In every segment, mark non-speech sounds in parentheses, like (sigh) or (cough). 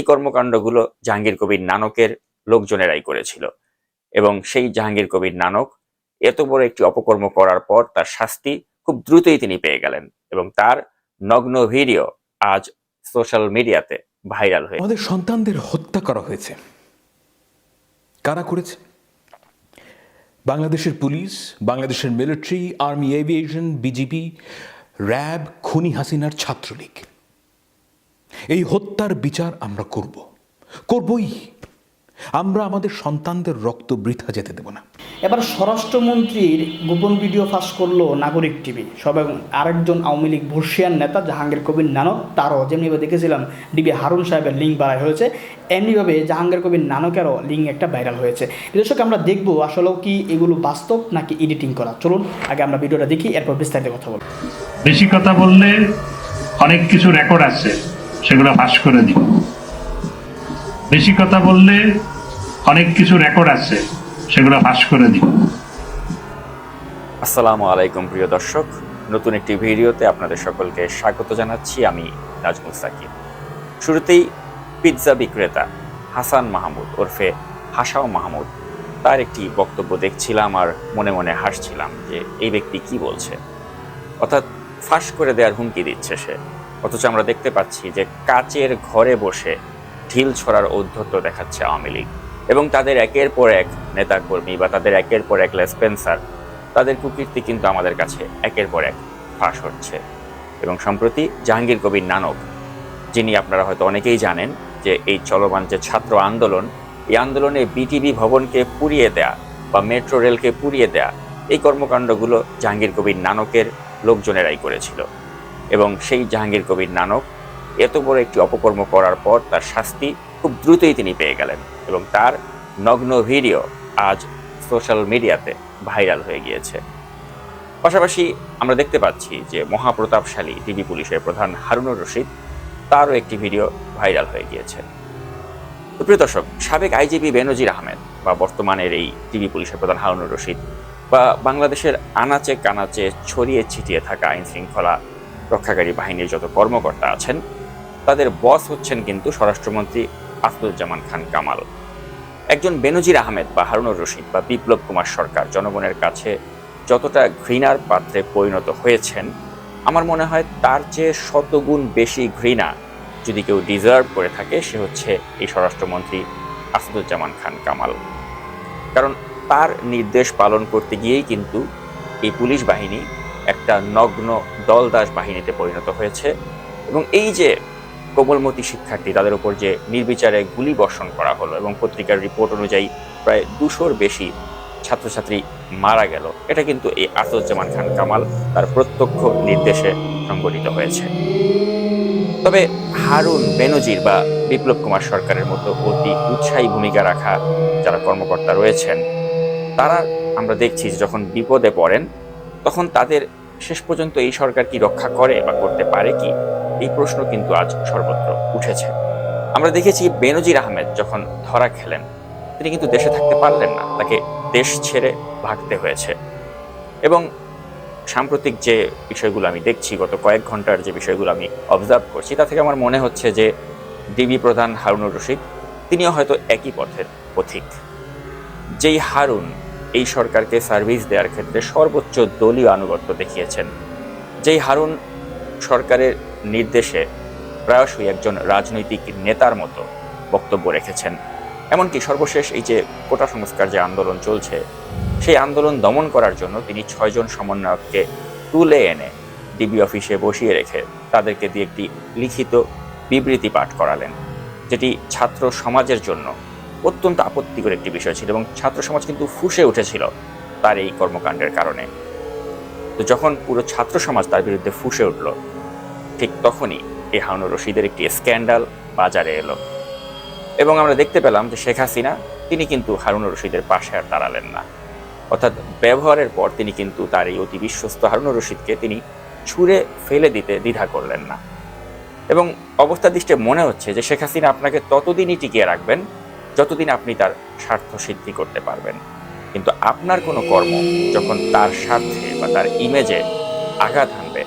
এই কর্মকাণ্ডগুলো জাহাঙ্গীর কবির নানকের লোকজনেরাই করেছিল। এবং সেই জাহাঙ্গীর কবির নানক এত বড় একটি অপকর্ম করার পর তার শাস্তি খুব দ্রুতই তিনি পেয়ে গেলেন এবং তার নগ্ন ভিডিও আজ সোশ্যাল মিডিয়াতে ভাইরাল হয়ে আমাদের সন্তানদের হত্যা করা হয়েছে। কারা করেছে? বাংলাদেশের পুলিশ, বাংলাদেশের military, army, aviation, BGB, RAB, খুনি হাসিনার ছাত্রলীগ। এই হত্যার বিচার আমরা করব। করবই। আমরা আমাদের সন্তানদের রক্ত বৃথা যেতে দেব না। এবার স্বরাষ্ট্রমন্ত্রীর গোপন ভিডিও ফাঁস করল নাগরিক টিভি। সব এবং আরেকজন আওয়ামী লীগ বর্ষিয়ান নেতা জাহাঙ্গীর কবির নানক তারও যেমনিভাবে দেখেছিলাম ডিবি হারুন সাহেবের লিঙ্ক বাড়াই হয়েছে এমনিভাবে জাহাঙ্গীর কবির নানকেরও লিঙ্ক একটা ভাইরাল হয়েছে। দর্শক আমরা দেখব আসলেও কি এগুলো বাস্তব নাকি এডিটিং করা। চলুন আগে আমরা ভিডিওটা দেখি এরপর বিস্তারিত কথা বলব। বেশি কথা বললে অনেক কিছু রেকর্ড আছে সেগুলো ফাঁস করে দিব বেশি কথা বললে অনেক কিছু রেকর্ড আছে, সেগুলো ফাঁস করে দিব আসসালামু আলাইকুম প্রিয় দর্শক। নতুন একটি ভিডিওতে আপনাদের সকলকে স্বাগত জানাচ্ছি আমি নাজমুল সাকিব। শুরুতেই পিৎজা বিক্রেতা হাসান মাহমুদ ওরফে হাসাও মাহমুদ, তার একটি বক্তব্য দেখছিলাম আর মনে মনে হাসছিলাম যে এই ব্যক্তি কি বলছে? অর্থাৎ ফাঁস করে দেওয়ার হুমকি দিচ্ছে সে। অথচ আমরা দেখতে পাচ্ছি যে কাচের ঘরে বসে ঢিল ছড়ার ঔদ্ধত্য দেখাচ্ছে আওয়ামী লীগ। এবং তাদের একের পর এক নেতাকর্মী বা তাদের একের পর এক লেসপেন্সার, তাদের কুকীর্তি কিন্তু আমাদের কাছে একের পর এক ফাঁস হচ্ছে। এবং সম্প্রতি জাহাঙ্গীর কবির নানক, যিনি আপনারা হয়তো অনেকেই জানেন যে এই চলমান যে ছাত্র আন্দোলন, এই আন্দোলনে বিটিভি ভবনকে পুড়িয়ে দেয়া বা মেট্রো রেলকে পুড়িয়ে দেয়া, এই কর্মকাণ্ডগুলো জাহাঙ্গীর কবির নানকের লোকজনেরাই করেছিল। এবং সেই জাহাঙ্গীর কবির নানক এত বড় একটি অপকর্ম করার পর তার শাস্তি খুব দ্রুতই তিনি পেয়ে গেলেন এবং তার নগ্ন ভিডিও আজ সোশ্যাল মিডিয়াতে ভাইরাল হয়ে গিয়েছে। পাশাপাশি আমরা দেখতে পাচ্ছি যে মহাপ্রতাপশালী ডিবি পুলিশের প্রধান হারুনুর রশিদ তারও একটি ভিডিও ভাইরাল হয়ে গিয়েছে। প্রিয় দর্শক, সাবেক আইজিপি বেনজির আহমেদ বা বর্তমানের এই টিভি পুলিশের প্রধান হারুনুর রশিদ বা বাংলাদেশের আনাচে কানাচে ছড়িয়ে ছিটিয়ে থাকা আইন শৃঙ্খলা রক্ষাকারী বাহিনীর যত কর্মকর্তা আছেন, তাদের বস হচ্ছেন কিন্তু স্বরাষ্ট্রমন্ত্রী আসাদুজ্জামান খান কামাল। একজন বেনজির আহমেদ বা হারুনুর রশিদ বা বিপ্লব কুমার সরকার জনগণের কাছে যতটা ঘৃণার পাত্রে পরিণত হয়েছেন, আমার মনে হয় তার চেয়ে শতগুণ বেশি ঘৃণা যদি কেউ ডিজার্ভ করে থাকে, সে হচ্ছে এই স্বরাষ্ট্রমন্ত্রী আসাদুজ্জামান খান কামাল। কারণ তার নির্দেশ পালন করতে গিয়েই কিন্তু এই পুলিশ বাহিনী একটা নগ্ন দলদাস বাহিনীতে পরিণত হয়েছে এবং এই যে কোমলমতি শিক্ষার্থী, তাদের উপর যে নির্বিচারে গুলি বর্ষণ করা হলো এবং পত্রিকার রিপোর্ট অনুযায়ী প্রায় দুশোর বেশি ছাত্রছাত্রী মারা গেল, এটা কিন্তু এই আসাদুজ্জামান খান কামাল তার প্রত্যক্ষ নির্দেশে সংগঠিত হয়েছে। তবে হারুন বেনজির বা বিপ্লব কুমার সরকারের মতো অতি উৎসাহী ভূমিকা রাখা যারা কর্মকর্তা রয়েছেন, তারা আমরা দেখছি যখন বিপদে পড়েন, তখন তাদের শেষ পর্যন্ত এই সরকার কি রক্ষা করে বা করতে পারে কি? এই প্রশ্ন কিন্তু আজ সর্বত্র উঠেছে। আমরা দেখেছি বেনজির আহমেদ যখন ধরা খেলেন, তিনি কিন্তু দেশে থাকতে পারলেন না, তাকে দেশ ছেড়ে ভাগতে হয়েছে। এবং সাম্প্রতিক যে বিষয়গুলো আমি দেখছি, গত কয়েক ঘণ্টার যে বিষয়গুলো আমি অবজার্ভ করছি, তা থেকে আমার মনে হচ্ছে যে ডিবি প্রধান হারুনুর রশিদ, তিনিও হয়তো একই পথের পথিক যেই হারুন এই সরকারকে সার্ভিস দেওয়ার ক্ষেত্রে সর্বোচ্চ দলীয় আনুগত্য দেখিয়েছেন। যেই হারুন সরকারের নির্দেশে প্রায়শই একজন রাজনৈতিক নেতার মতো বক্তব্য রেখেছেন। এমনকি সর্বশেষ এই যে কোটা সংস্কার যে আন্দোলন চলছে, সেই আন্দোলন দমন করার জন্য তিনি ছয়জন সমন্বয়ককে তুলে এনে ডিবি অফিসে বসিয়ে রেখে তাদেরকে দিয়ে একটি লিখিত বিবৃতি পাঠ করালেন, যেটি ছাত্র সমাজের জন্য অত্যন্ত আপত্তিকর একটি বিষয় ছিল এবং ছাত্র সমাজ কিন্তু ফুসে উঠেছিল তার এই কর্মকাণ্ডের কারণে। তো যখন পুরো ছাত্র সমাজ তার বিরুদ্ধে ফুসে উঠল, ঠিক তখনই এই হাউনুর রশিদের একটি স্ক্যান্ডাল বাজারে এলো এবং আমরা দেখতে পেলাম যে শেখ হাসিনা, তিনি কিন্তু হারুনুর রশিদের পাশে আর দাঁড়ালেন না। অর্থাৎ ব্যবহারের পর তিনি কিন্তু তার এই অতি বিশ্বস্ত হারুনুর রশিদকে তিনি ছুঁড়ে ফেলে দিতে দ্বিধা করলেন না। এবং অবস্থা দৃষ্টে মনে হচ্ছে যে শেখ হাসিনা আপনাকে ততদিনই টিকিয়ে রাখবেন যতদিন আপনি তার স্বার্থ সিদ্ধি করতে পারবেন। কিন্তু আপনার কোনো কর্ম যখন তার স্বার্থে বা তার ইমেজে আঘাত হানবে,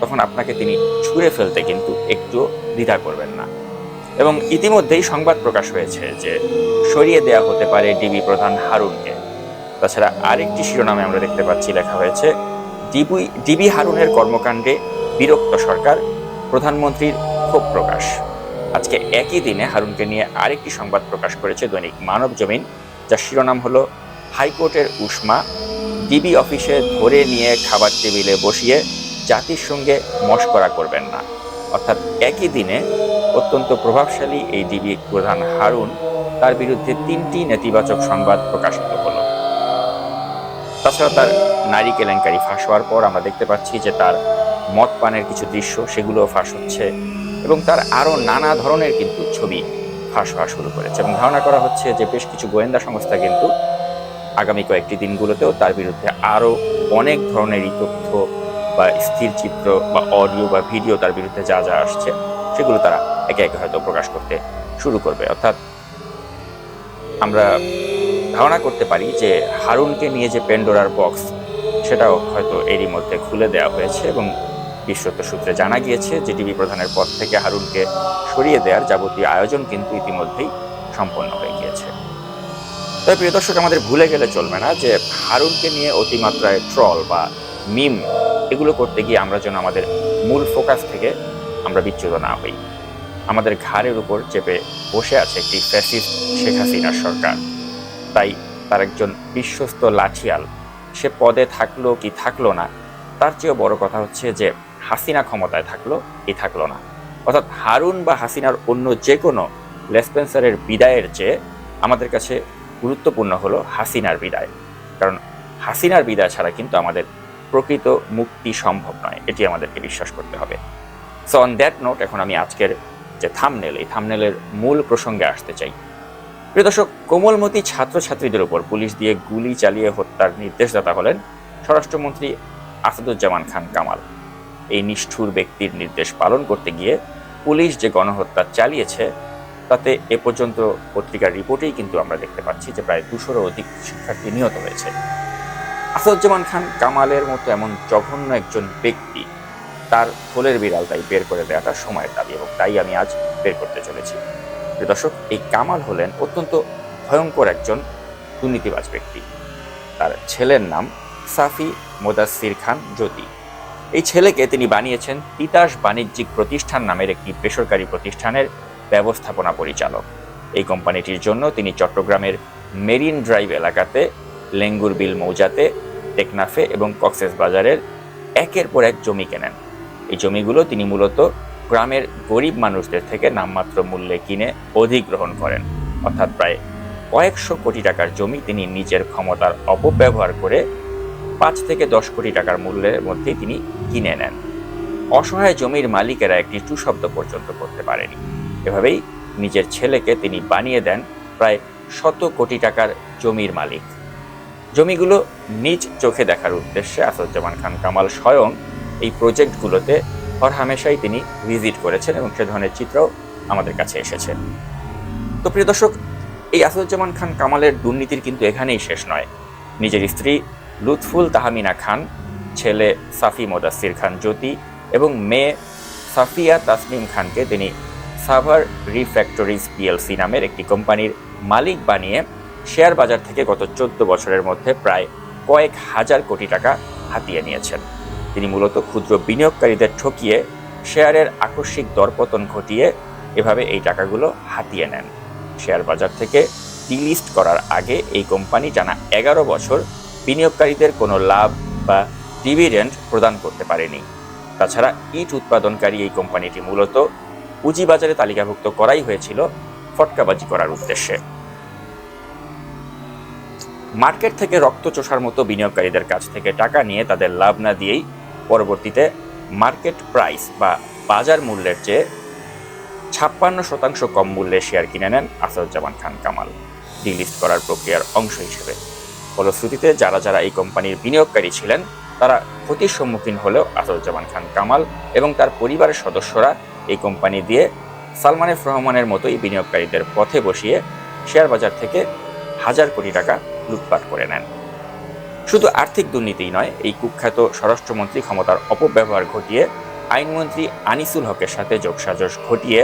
তখন আপনাকে তিনি ছুঁড়ে ফেলতে কিন্তু একটু দ্বিধা করবেন না। এবং ইতিমধ্যেই সংবাদ প্রকাশ হয়েছে যে সরিয়ে দেয়া হতে পারে ডিবি প্রধান হারুনকে। তাছাড়া আরেকটি শিরোনামে আমরা দেখতে পাচ্ছি, লেখা হয়েছে ডিবি ডিবি হারুনের কর্মকাণ্ডে বিরক্ত সরকার, প্রধানমন্ত্রীর ক্ষোভ প্রকাশ। আজকে একই দিনে হারুনকে নিয়ে আরেকটি সংবাদ প্রকাশ করেছে দৈনিক মানব জমিন, যার শিরোনাম হলো, হাইকোর্টের উষ্মা, ডিবি অফিসে ধরে নিয়ে খাবার টেবিলে বসিয়ে জাতির সঙ্গে মশকরা করবেন না। অর্থাৎ একই দিনে অত্যন্ত প্রভাবশালী এই ডিবি প্রধান হারুন তার বিরুদ্ধে তিনটি নেতিবাচক সংবাদ প্রকাশিত হলো। তাছাড়া তার নারী কেলেঙ্কারি ফাঁস হওয়ার পর আমরা দেখতে পাচ্ছি যে তার মদ পানের কিছু দৃশ্য, সেগুলোও ফাঁস হচ্ছে এবং তার আরও নানা ধরনের কিন্তু ছবি ফাঁস হওয়া শুরু করেছে। এবং ধারণা করা হচ্ছে যে বেশ কিছু গোয়েন্দা সংস্থা কিন্তু আগামী কয়েকটি দিনগুলোতেও তার বিরুদ্ধে আরও অনেক ধরনেরই তথ্য বা স্থির চিত্র বা অডিও বা ভিডিও তার বিরুদ্ধে যা যা আসছে, সেগুলো তারা একে একে হয়তো প্রকাশ করতে শুরু করবে। অর্থাৎ আমরা ধারণা করতে পারি যে হারুনকে নিয়ে যে পেন্ডোরার বক্স সেটাও হয়তো এরই মধ্যে খুলে দেওয়া হয়েছে এবং বিশ্বত সূত্রে জানা গিয়েছে যে ডিবি প্রধানের পদ থেকে হারুনকে সরিয়ে দেওয়ার যাবতীয় আয়োজন কিন্তু ইতিমধ্যেই সম্পন্ন হয়ে গিয়েছে। তবে প্রিয় দর্শক, আমাদের ভুলে গেলে চলবে না যে হারুনকে নিয়ে অতিমাত্রায় ট্রল বা মিম এগুলো করতে গিয়ে আমরা যেন আমাদের মূল ফোকাস থেকে আমরা বিচ্যুত না হই। আমাদের ঘাড়ের উপর চেপে বসে আছে একটি ফ্যাসিস্ট শেখ হাসিনার সরকার। তাই তার একজন বিশ্বস্ত লাঠিয়াল, সে পদে থাকল কি থাকল না, তার চেয়েও বড় কথা হচ্ছে যে হাসিনা ক্ষমতায় থাকল কি থাকল না। অর্থাৎ হারুন বা হাসিনার অন্য যে কোনো লেসপেন্সারের বিদায়ের চেয়ে আমাদের কাছে গুরুত্বপূর্ণ হলো হাসিনার বিদায়। কারণ হাসিনার বিদায় ছাড়া কিন্তু আমাদের প্রকৃত মুক্তি সম্ভব নয়, এটি আমাদেরকে বিশ্বাস করতে হবে। সো অন দ্যাট নোট এখন আমি আজকের যে থামনেল এই থামনেলের মূল প্রসঙ্গে আসতে চাই। প্রিয় দর্শক, কোমলমতি ছাত্রছাত্রীদের উপর পুলিশ দিয়ে গুলি চালিয়ে হত্যার নির্দেশদাতা হলেন স্বরাষ্ট্রমন্ত্রী আসাদুজ্জামান খান কামাল। এই নিষ্ঠুর ব্যক্তির নির্দেশ পালন করতে গিয়ে পুলিশ যে গণহত্যা চালিয়েছে, তাতে এ পর্যন্ত পত্রিকার রিপোর্টেই কিন্তু আমরা দেখতে পাচ্ছি যে প্রায় দুশোরও অধিক শিক্ষার্থী নিহত হয়েছে। আসাদুজ্জামান খান কামালের মতো এমন জঘন্য একজন ব্যক্তি তার ফুলের বিড়াল তাই বের করে দেওয়াটা সময়ের দাবি এবং তাই আমি আজ বের করতে চলেছি। দর্শক, এই কামাল হলেন অত্যন্ত ভয়ঙ্কর একজন দুর্নীতিবাজ ব্যক্তি। তার ছেলের নাম সাফি মোদাসির খান জ্যোতি। এই ছেলেকে তিনি বানিয়েছেন তিতাস বাণিজ্যিক প্রতিষ্ঠান নামের একটি বেসরকারি প্রতিষ্ঠানের ব্যবস্থাপনা পরিচালক। এই কোম্পানিটির জন্য তিনি চট্টগ্রামের মেরিন ড্রাইভ এলাকাতে লেঙ্গুর বিল মৌজাতে, টেকনাফে এবং কক্সেস বাজারের একের পর এক জমি কেনেন। এই জমিগুলো তিনি মূলত গ্রামের গরিব মানুষদের থেকে নামমাত্র মূল্যে কিনে অধিগ্রহণ করেন। অর্থাৎ প্রায় কয়েকশো কোটি টাকার জমি তিনি নিজের ক্ষমতার অপব্যবহার করে পাঁচ থেকে দশ কোটি টাকার মূল্যের মধ্যে তিনি কিনে নেন। অসহায় জমির মালিকেরা একটি টু শব্দ পর্যন্ত করতে পারেনি। এভাবেই নিজের ছেলেকে তিনি বানিয়ে দেন প্রায় শত কোটি টাকার জমির মালিক। জমিগুলো নিজ চোখে দেখার উদ্দেশ্যে আসাদুজ্জামান খান কামাল স্বয়ং এই প্রজেক্টগুলোতে হরহামেশাই তিনি ভিজিট করেছেন এবং সে ধরনের চিত্রও আমাদের কাছে এসেছে। তো প্রিয় দর্শক, এই আসাদুজ্জামান খান কামালের দুর্নীতির কিন্তু এখানেই শেষ নয়। নিজের স্ত্রী লুৎফুল তাহামিনা খান ছেলে সাফি মোদাসির খান জ্যোতি এবং মেয়ে সাফিয়া তাসনিম খানকে তিনি সাভার রিফ্যাক্টরিজ পিএলসি নামের একটি কোম্পানির মালিক বানিয়ে শেয়ার বাজার থেকে গত চোদ্দ বছরের মধ্যে প্রায় কয়েক হাজার কোটি টাকা হাতিয়ে নিয়েছেন। তিনি মূলত ক্ষুদ্র বিনিয়োগকারীদের ঠকিয়ে শেয়ারের আকস্মিক দরপতন ঘটিয়ে এভাবে এই টাকাগুলো হাতিয়ে নেন। শেয়ার বাজার থেকে ডিলিস্ট করার আগে এই কোম্পানি টানা এগারো বছর বিনিয়োগকারীদের কোনো লাভ বা ডিভিডেন্ড প্রদান করতে পারেনি। তাছাড়া ইট উৎপাদনকারী এই কোম্পানিটি মূলত পুঁজিবাজারে তালিকাভুক্ত করাই হয়েছিল ফটকাবাজি করার উদ্দেশ্যে। মার্কেট থেকে রক্ত চোষার মতো বিনিয়োগকারীদের কাছ থেকে টাকা নিয়ে তাদের লাভ না দিয়েই পরবর্তীতে মার্কেট প্রাইস বা বাজার মূল্যের চেয়ে ছাপ্পান্ন শতাংশ কম মূল্যে শেয়ার কিনে নেন আসাদুজ্জামান খান কামাল। ডিলিস্ট করার প্রক্রিয়ার অংশ হিসেবে। ফলশ্রুতিতে যারা যারা এই কোম্পানির বিনিয়োগকারী ছিলেন তারা ক্ষতির সম্মুখীন হলেও আসাদুজ্জামান খান কামাল এবং তার পরিবারের সদস্যরা এই কোম্পানি দিয়ে সালমান এফ রহমানের মতোই বিনিয়োগকারীদের পথে বসিয়ে শেয়ার বাজার থেকে হাজার কোটি টাকা লুটপাট করে নেন। শুধু আর্থিক দুর্নীতিই নয়, এই কুখ্যাত স্বরাষ্ট্রমন্ত্রী ক্ষমতার অপব্যবহার ঘটিয়ে আইনমন্ত্রী আনিসুল হকের সাথে যোগসাজশ ঘটিয়ে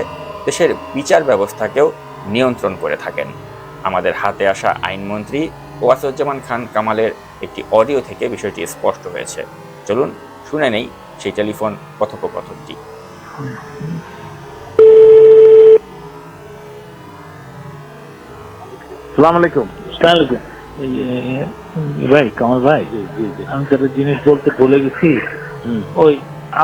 দেশের বিচার ব্যবস্থাকেও নিয়ন্ত্রণ করে থাকেন। আমাদের হাতে আসা আইনমন্ত্রী ওয়াসুজ্জামান খান কামালের একটি অডিও থেকে বিষয়টি স্পষ্ট হয়েছে। চলুন শুনে নেই সেই টেলিফোন কথোপকথনটি। সালাম আলাইকুম। ভাই কামাল ভাই আমি তো একটা জিনিস বলতে ভুলে গেছি। ওই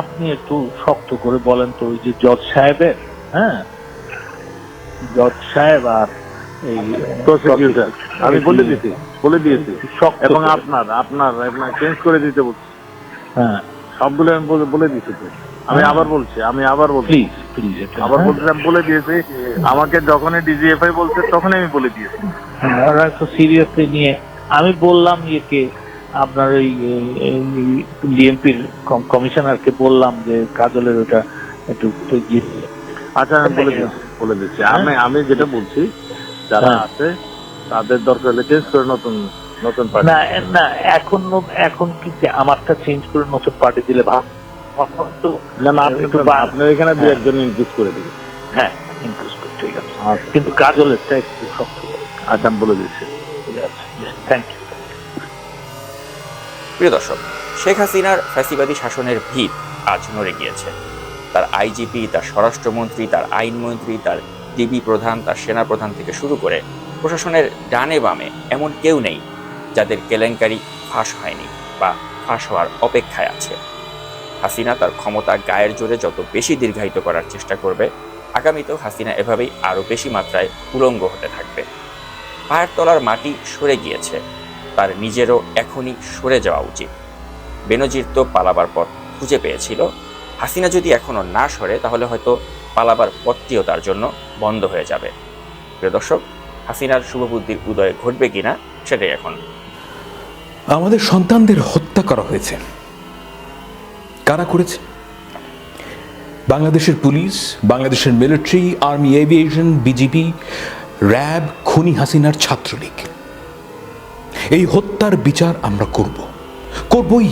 আপনি একটু শক্ত করে বলেন তো ওই যে জজ সাহেবের হ্যাঁ? জজ সাহেব আর এই প্রসিকিউটর আমি বলে দিয়েছি বলে দিয়েছি। এবং আপনার আপনার আপনার চেঞ্জ করে দিতে বলছি। হ্যাঁ। সবগুলো আমি বলে- দিয়েছি তো। আমি আবার বলছি আমি আবার বলছি। আবার হ্যাঁ? বলতে আমি বলে দিয়েছি আমাকে যখনই ডিজিএফআই বলছে তখনই আমি বলে দিয়েছি। হ্যাঁ, ওরা একটু সিরিয়াসলি নিয়ে আমি বললাম ইয়েকে আপনার ওই ডিএমপির কমিশনারকে বললাম যে কাজলের ওটা একটু আচ্ছা আমি বলে দিচ্ছি বলে দিচ্ছি। আমি আমি যেটা বলছি যারা হ্যাঁ। আছে তাদের দরকার হলে চেঞ্জ করে নতুন নতুন পার্টি না না এখন এখন কি আমারটা চেঞ্জ করে নতুন পার্টি দিলে ভাব না না আপনি আপনার এখানে দু হ্যাঁ। একজন ইনক্রিজ করে দিবেন। হ্যাঁ ইনক্রিজ করে ঠিক আছে। আচ্ছা। কিন্তু কাজলেরটা একটু শক্ত করে। আচ্ছা আমি বলে দিচ্ছি। ঠিক আছে থ্যাংক ইউ প্রিয় দর্শক শেখ হাসিনার ফ্যাসিবাদী শাসনের ভিত আজ নড়ে গিয়েছে। তার আইজিপি তার স্বরাষ্ট্রমন্ত্রী তার আইনমন্ত্রী তার ডিবি প্রধান তার সেনা প্রধান থেকে শুরু করে প্রশাসনের ডানে বামে এমন কেউ নেই যাদের কেলেঙ্কারি ফাঁস হয়নি বা ফাঁস হওয়ার অপেক্ষায় আছে। হাসিনা তার ক্ষমতা গায়ের জোরে যত বেশি দীর্ঘায়িত করার চেষ্টা করবে, আগামীতেও হাসিনা এভাবেই আরও বেশি মাত্রায় উলঙ্গ হতে থাকবে। পায়ের তলার মাটি সরে গিয়েছে, তার নিজেরও এখনই সরে যাওয়া উচিত। বেনজির তো পালাবার পথ খুঁজে পেয়েছিল। হাসিনা যদি এখনও না সরে, তাহলে হয়তো পালাবার পথটিও তার জন্য বন্ধ হয়ে যাবে। প্রিয় দর্শক হাসিনার শুভবুদ্ধির উদয় ঘটবে কিনা সেটাই এখন। আমাদের সন্তানদের হত্যা করা হয়েছে। কারা করেছে? বাংলাদেশের পুলিশ, বাংলাদেশের military army aviation BGB RAB, খুনি হাসিনার ছাত্রলীগ। এই হত্যার বিচার আমরা করব। করবই।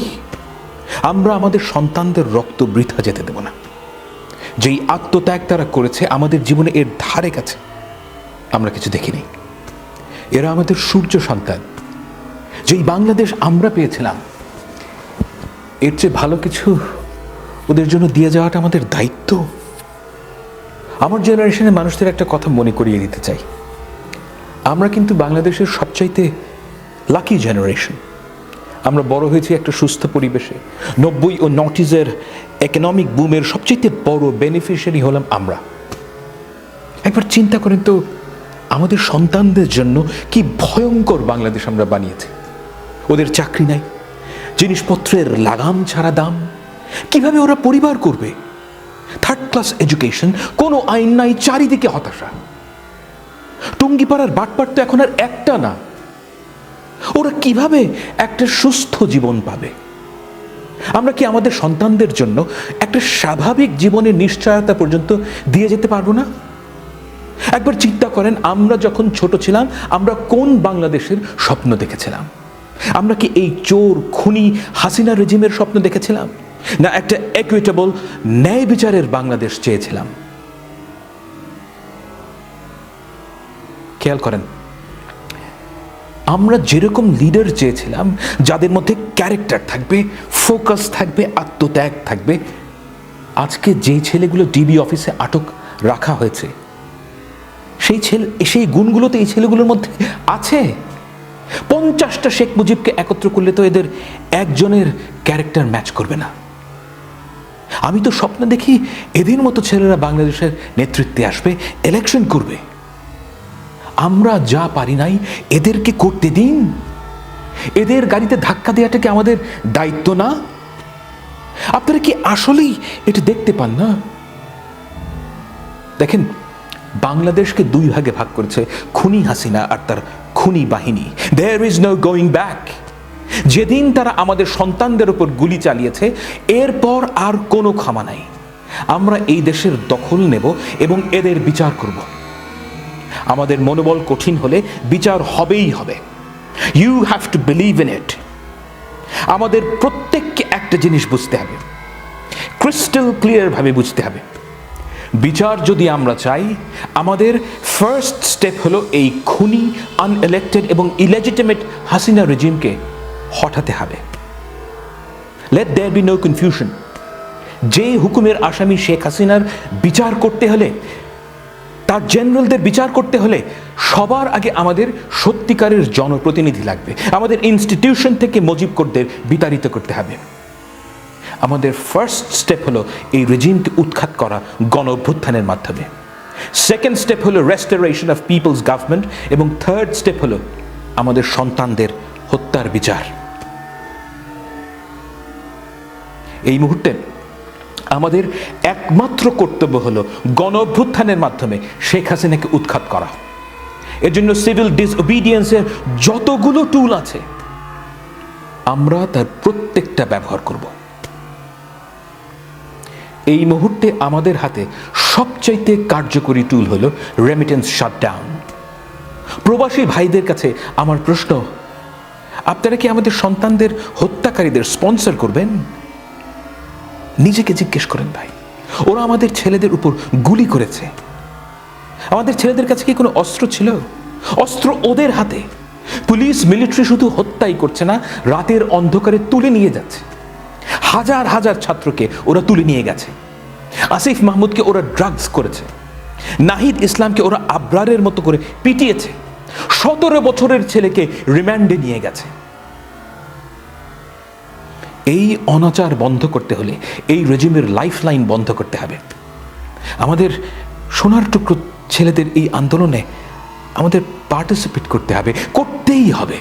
আমরা আমাদের সন্তানদের রক্ত বৃথা যেতে দেব না। যেই আত্মত্যাগ তারা করেছে আমাদের জীবনে এর ধারে কাছে। আমরা কিছু দেখিনি। এরা আমাদের সূর্য সন্তান, যেই বাংলাদেশ আমরা পেয়েছিলাম। এর চেয়ে ভালো কিছু ওদের জন্য দিয়ে যাওয়াটা আমাদের দায়িত্ব। আমার জেনারেশনের মানুষদের একটা কথা মনে করিয়ে দিতে চাই। আমরা কিন্তু বাংলাদেশের সবচাইতে লাকি জেনারেশন। আমরা বড় হয়েছি একটা সুস্থ পরিবেশে। নব্বই ও নটিজের ইকোনমিক বুমের সবচাইতে বড় বেনিফিশিয়ারি হলাম আমরা। একবার চিন্তা করেন তো আমাদের সন্তানদের জন্য কি ভয়ঙ্কর বাংলাদেশ আমরা বানিয়েছি। ওদের চাকরি নাই, জিনিসপত্রের লাগাম ছাড়া দাম, কীভাবে ওরা পরিবার করবে? থার্ড ক্লাস এডুকেশন কোনো আইন নাই, চারিদিকে হতাশা। টুঙ্গিপাড়ার বাটপাট তো এখন আর একটা না। ওরা কীভাবে একটা সুস্থ জীবন পাবে? আমরা কি আমাদের সন্তানদের জন্য একটা স্বাভাবিক জীবনের নিশ্চয়তা পর্যন্ত দিয়ে যেতে পারব না? একবার চিন্তা করেন, আমরা যখন ছোট ছিলাম, আমরা কোন বাংলাদেশের স্বপ্ন দেখেছিলাম? আমরা কি এই চোর, খুনি, হাসিনা রেজিমের স্বপ্ন দেখেছিলাম? না, একটা একুইটেবল ন্যায় বিচারের বাংলাদেশ চেয়েছিলাম? খেয়াল করেন, আমরা যেরকম লিডার চেয়েছিলাম, যাদের মধ্যে ক্যারেক্টার থাকবে ফোকাস থাকবে, আত্মত্যাগ থাকবে, আজকে যে ছেলেগুলো ডিবি অফিসে আটক রাখা হয়েছে সেই ছেলে, সেই গুণগুলো তো এই ছেলেগুলোর মধ্যে আছে? পঞ্চাশটা শেখ মুজিবকে একত্র করলে তো এদের একজনের ক্যারেক্টার ম্যাচ করবে না। আমি তো স্বপ্ন দেখি এদের মতো ছেলেরা বাংলাদেশের নেতৃত্বে আসবে ইলেকশন করবে। আমরা যা পারি নাই, এদেরকে করতে দিন। এদের গাড়িতে ধাক্কা দেওয়াটা কি আমাদের দায়িত্ব না? আপনারা কি আসলেই এটা দেখতে পান না? দেখেন বাংলাদেশকে দুই ভাগে ভাগ করেছে, খুনি হাসিনা আর তার খুনি বাহিনী। There is no going back যেদিন তারা আমাদের সন্তানদের উপর গুলি চালিয়েছে, এরপর আর কোনো ক্ষমা নাই। আমরা এই দেশের দখল নেব এবং এদের বিচার করব। আমাদের মনোবল কঠিন হলে বিচার হবেই হবে। You have to believe in it আমাদের প্রত্যেককে একটা জিনিস বুঝতে হবে। ক্রিস্টাল ক্লিয়ার ভাবে বুঝতে হবে। বিচার যদি আমরা চাই, আমাদের ফার্স্ট স্টেপ হলো এই খুনি আনএলেক্টেড এবং ইলেজিটিমেট হাসিনা রেজিমকে হঠাতে হবে। Let there be no confusion যে হুকুমের আসামি শেখ হাসিনার বিচার করতে হলে, তার জেনারেলদের বিচার করতে হলে সবার আগে আমাদের সত্যিকারের জনপ্রতিনিধি লাগবে। আমাদের ইনস্টিটিউশন থেকে মুজিব কোর্টদের বিতাড়িত করতে হবে। আমাদের ফার্স্ট স্টেপ হলো এই রেজিমকে উৎখাত করা গণ অভ্যুত্থানের মাধ্যমে। সেকেন্ড স্টেপ হলো রেস্টোরেশন অফ পিপলস গভর্নমেন্ট এবং থার্ড স্টেপ হলো আমাদের সন্তানদের হত্যার বিচার। এই মুহূর্তে আমাদের একমাত্র কর্তব্য হলো গণ অভ্যুত্থানের মাধ্যমে শেখ হাসিনাকে উৎখাত করা। এর জন্য সিভিল ডিসওবিডিয়েন্সের যতগুলো টুল আছে, আমরা তার প্রত্যেকটা ব্যবহার করব। এই মুহূর্তে আমাদের হাতে সবচাইতে কার্যকরী টুল হল রেমিটেন্স শাটডাউন প্রবাসী ভাইদের কাছে আমার প্রশ্ন, আপনারা কি আমাদের সন্তানদের হত্যাকারীদের স্পন্সর করবেন? নিজেকে জিজ্ঞেস করেন ভাই, ওরা আমাদের ছেলেদের উপর গুলি করেছে। আমাদের ছেলেদের কাছে কি কোনো অস্ত্র ছিল? অস্ত্র ওদের হাতে। পুলিশ মিলিটারি শুধু হত্যাই করছে না, রাতের অন্ধকারে তুলে নিয়ে যাচ্ছে। হাজার হাজার ছাত্রকে ওরা তুলে নিয়ে গেছে। আসিফ মাহমুদকে ওরা ড্রাগস করেছে। নাহিদ ইসলামকে ওরা আবরারের মতো করে পিটিয়েছে। সতেরো বছরের ছেলেকে রিমান্ডে নিয়ে গেছে। এই অনাচার বন্ধ করতে হলে এই রেজিমের লাইফ লাইন বন্ধ করতে হবে। আমাদের সোনার টুকরো ছেলেদের এই আন্দোলনে আমাদের পার্টিসিপেট করতে হবে, করতেই হবে।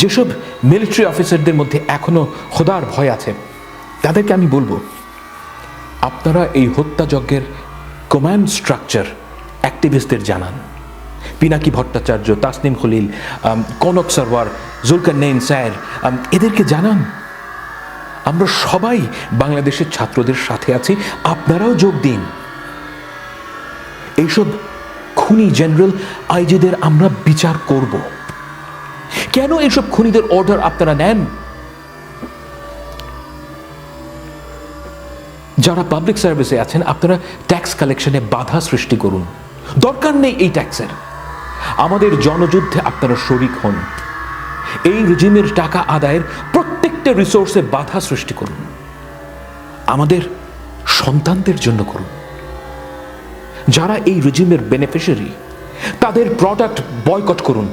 যেসব মিলিটারি অফিসারদের মধ্যে এখনও খোদার ভয় আছে, তাদেরকে আমি বলব, আপনারা এই হত্যাযজ্ঞের কমান্ড স্ট্রাকচার অ্যাক্টিভিস্টদের জানান। পিনাকি ভট্টাচার্য, তাসনিম খলিল কনক সরওয়ার জুলকার নেইন স্যার এদেরকে জানান, আমরা সবাই বাংলাদেশের ছাত্রদের সাথে আছি, আপনারাও যোগ দিন। এইসব খুনি জেনারেল আইজিদের আমরা বিচার করব। কেন এইসব খুনিদের অর্ডার আপনারা নেন? যারা পাবলিক সার্ভিসে আছেন, আপনারা ট্যাক্স কালেকশনে বাধা সৃষ্টি করুন। দরকার নেই এই ট্যাক্সের আমাদের জনযুদ্ধে আপনারা শরিক হন। এই রিজিমের টাকা আদায়ের প্রত্যেকটা রিসোর্সে বাধা সৃষ্টি করুন। আমাদের সন্তানদের জন্য করুন। যারা এই রিজিমের বেনিফিশিয়ারি তাদের প্রোডাক্ট বয়কট করুন।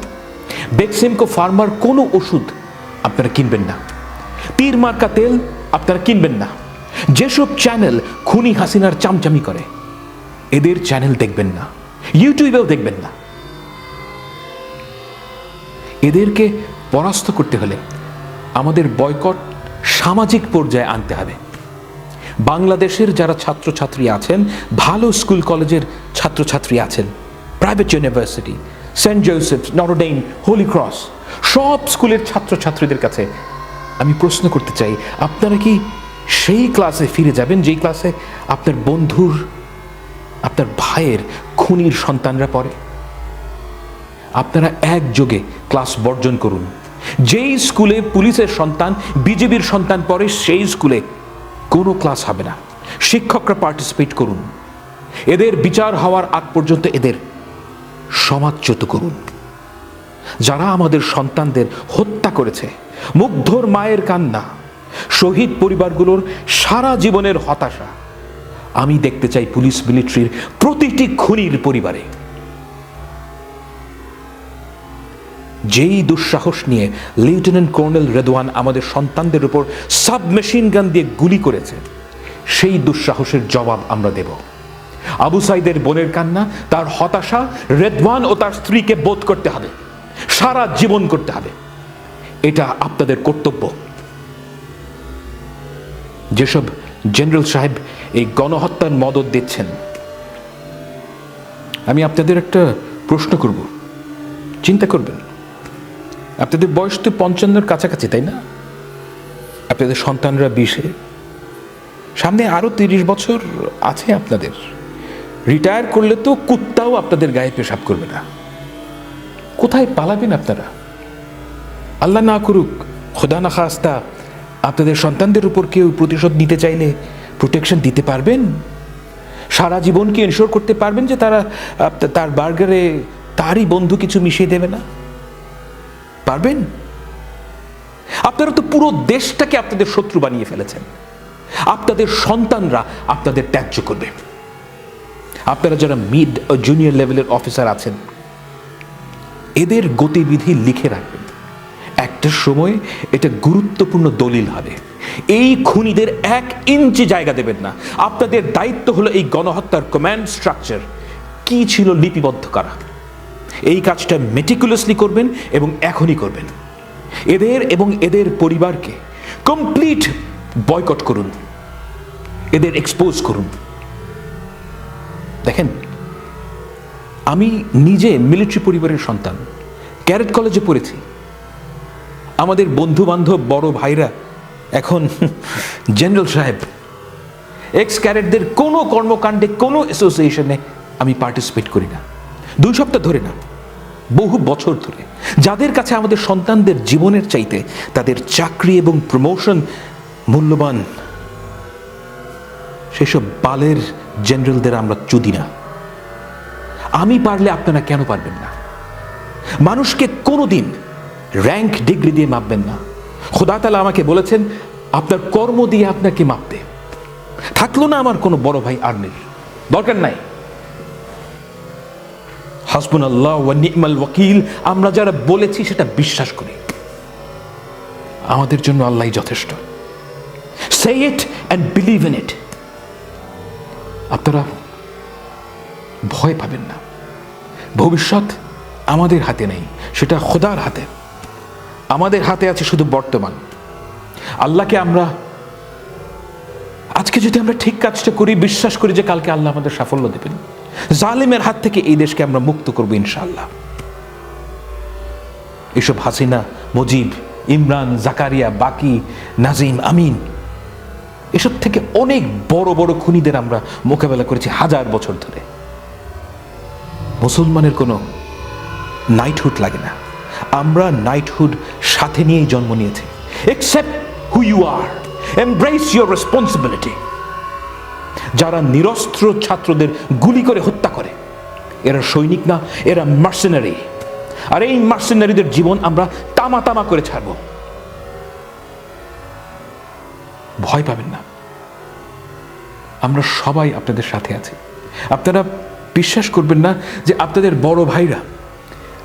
বেক্সিমকো ফার্মার কোনো ওষুধ আপনারা কিনবেন না। তীর মার্কা তেল আপনারা কিনবেন না। যেসব চ্যানেল খুনি হাসিনার চামচামি করে, এদের চ্যানেল দেখবেন না। ইউটিউবেও দেখবেন না। এদেরকে পরাস্ত করতে হলে আমাদের বয়কট সামাজিক পর্যায়ে আনতে হবে। বাংলাদেশের যারা ছাত্রছাত্রী আছেন, ভালো স্কুল কলেজের ছাত্রছাত্রী আছেন private university Saint Joseph Notre Dame Holy Cross সব স্কুলের ছাত্রছাত্রীদের কাছে আমি প্রশ্ন করতে চাই, আপনারা কি সেই ক্লাসে ফিরে যাবেন যেই ক্লাসে আপনার বন্ধুর, আপনার ভাইয়ের, খুনির সন্তানরা পড়ে? আপনারা একযোগে ক্লাস বর্জন করুন। যেই স্কুলে পুলিশের সন্তান বিজেপির সন্তান পড়ে, সেই স্কুলে কোনো ক্লাস হবে না। শিক্ষকরা পার্টিসিপেট করুন। এদের বিচার হওয়ার আগ পর্যন্ত এদের সমাজচ্যুত করুন। যারা আমাদের সন্তানদের হত্যা করেছে, মুগ্ধর মায়ের কান্না, শহীদ পরিবারগুলোর সারা জীবনের হতাশা, আমি দেখতে চাই পুলিশ মিলিটারির প্রতিটি খুনির পরিবারে। যেই দুঃসাহস নিয়ে লেফটেন্যান্ট কর্নেল রেদওয়ান আমাদের সন্তানদের উপর সাবমেশিন গান দিয়ে গুলি করেছে, সেই দুঃসাহসের জবাব আমরা দেব। আবু সাইদের বোনের কান্না, তার হতাশা, রেদওয়ান ও তার স্ত্রীকে বোধ করতে হবে। সারা জীবন করতে হবে। এটা আপনাদের কর্তব্য। যেসব জেনারেল সাহেব এই গণহত্যার মদত দিচ্ছেন, আমি আপনাদের একটা প্রশ্ন করব। চিন্তা করবেন আপনাদের বয়স তো পঞ্চান্নর কাছাকাছি, তাই না? আপনাদের সন্তানরা বিশে। সামনে আরও তিরিশ বছর আছে আপনাদের। রিটায়ার করলে তো কুত্তাও আপনাদের গায়ে পেশাব করবে না। কোথায় পালাবেন আপনারা? আল্লাহ না করুক, খোদা না খাস্তা, আপনাদের সন্তানদের উপর কেউ প্রতিশোধ নিতে চাইলে প্রোটেকশন দিতে পারবেন? সারা জীবন কি এনশোর করতে পারবেন যে তারা তার বার্গারে তারই বন্ধু কিছু মিশিয়ে দেবে না? পারবেন? আপনারা তো পুরো দেশটাকে আপনাদের শত্রু বানিয়ে ফেলেছেন। আপনাদের সন্তানরা আপনাদের ত্যায্য করবে। আপনারা যারা মিড ও জুনিয়র লেভেলের অফিসার আছেন, এদের গতিবিধি লিখে রাখবেন। একটা সময় এটা গুরুত্বপূর্ণ দলিল হবে। এই খুনিদের এক ইঞ্চি জায়গা দেবেন না। আপনাদের দায়িত্ব হলো এই গণহত্যার কমান্ড স্ট্রাকচার কি ছিল লিপিবদ্ধ করা। এই কাজটা মেটিকুলাসলি করবেন এবং এখনই করবেন। এদের এবং এদের পরিবারকে কমপ্লিট বয়কট করুন। এদের এক্সপোজ করুন। দেখেন, আমি নিজে মিলিটারি পরিবারের সন্তান, ক্যারেট কলেজে পড়েছি। আমাদের বন্ধু বান্ধব বড় ভাইরা এখন (laughs) জেনারেল সাহেব এক্স ক্যারেটদের কোনো কর্মকাণ্ডে, কোনো অ্যাসোসিয়েশনে আমি পার্টিসিপেট করি না। দুই সপ্তাহ ধরে না, বহু বছর ধরে। যাদের কাছে আমাদের সন্তানদের জীবনের চাইতে তাদের চাকরি এবং প্রমোশন মূল্যবান, সেসব বালের জেনারেলদের আমরা চুদি না। আমি পারলে আপনারা কেন পারবেন না? মানুষকে কোনোদিন র্যাঙ্ক ডিগ্রি দিয়ে মাপবেন না। খোদা তালা আমাকে বলেছেন, আপনার কর্ম দিয়ে আপনাকে মাপতে। থাকল না আমার কোনো বড় ভাই আর্মির। দরকার নাই। হাসবুন আল্লাহ নি'মাল ওয়াকিল, আমরা যারা বলেছি সেটা বিশ্বাস করি। আমাদের জন্য আল্লাহ যথেষ্ট। Say it and believe in it আপনারা ভয় পাবেন না। ভবিষ্যৎ আমাদের হাতে নেই, সেটা খোদার হাতে। আমাদের হাতে আছে শুধু বর্তমান। আল্লাহকে আমরা আজকে যদি আমরা ঠিক কাজটা করি, বিশ্বাস করি যে কালকে আল্লাহ আমাদের সাফল্য দেবেন। জালিমের হাত থেকে এই দেশকে আমরা মুক্ত করব ইনশাআল্লাহ। এসব হাসিনা, মুজিব, ইমরান, জাকারিয়া, বাকি, নাজিম, আমিন এসব থেকে অনেক বড় বড় খুনিদের আমরা মোকাবেলা করেছি হাজার বছর ধরে। মুসলমানের কোনো নাইটহুড লাগে না। আমরা নাইটহুড সাথে নিয়েই জন্ম নিয়েছি। Accept who you are embrace your responsibility যারা নিরস্ত্র ছাত্রদের গুলি করে হত্যা করে, এরা সৈনিক না, এরা মার্সেনারি আর এই মার্সেনারিদের জীবন আমরা তামা তামা করে ছাড়ব। ভয় পাবেন না। আমরা সবাই আপনাদের সাথে আছি। আপনারা বিশ্বাস করবেন না যে আপনাদের বড় ভাইরা,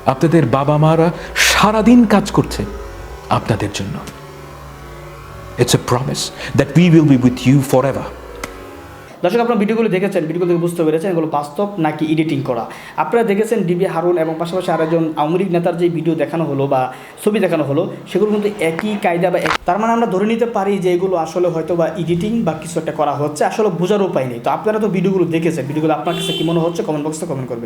আপনাদের বাবা মারা সারাদিন কাজ করছে আপনাদের জন্য। It's a promise that will be with you forever দর্শক, আপনার ভিডিওগুলো দেখেছেন, ভিডিওগুলো থেকে বুঝতে পেরেছেন এগুলো বাস্তব নাকি এডিটিং করা। আপনারা দেখেছেন ডিবি হারুন এবং পাশাপাশি আরেকজন আওয়ামী লীগ নেতার যে ভিডিও দেখানো হলো বা ছবি দেখানো হলো, সেগুলো কিন্তু একই কায়দা বা তার মানে আমরা ধরে নিতে পারি যে এগুলো আসলে হয়তো বা এডিটিং বা কিছু একটা করা হচ্ছে, আসলে বোঝার উপায় নেই। তো আপনারা তো ভিডিওগুলো দেখেছেন, ভিডিওগুলো আপনার কাছে কি মনে হচ্ছে কমেন্ট বক্সে কমেন্ট করবেন।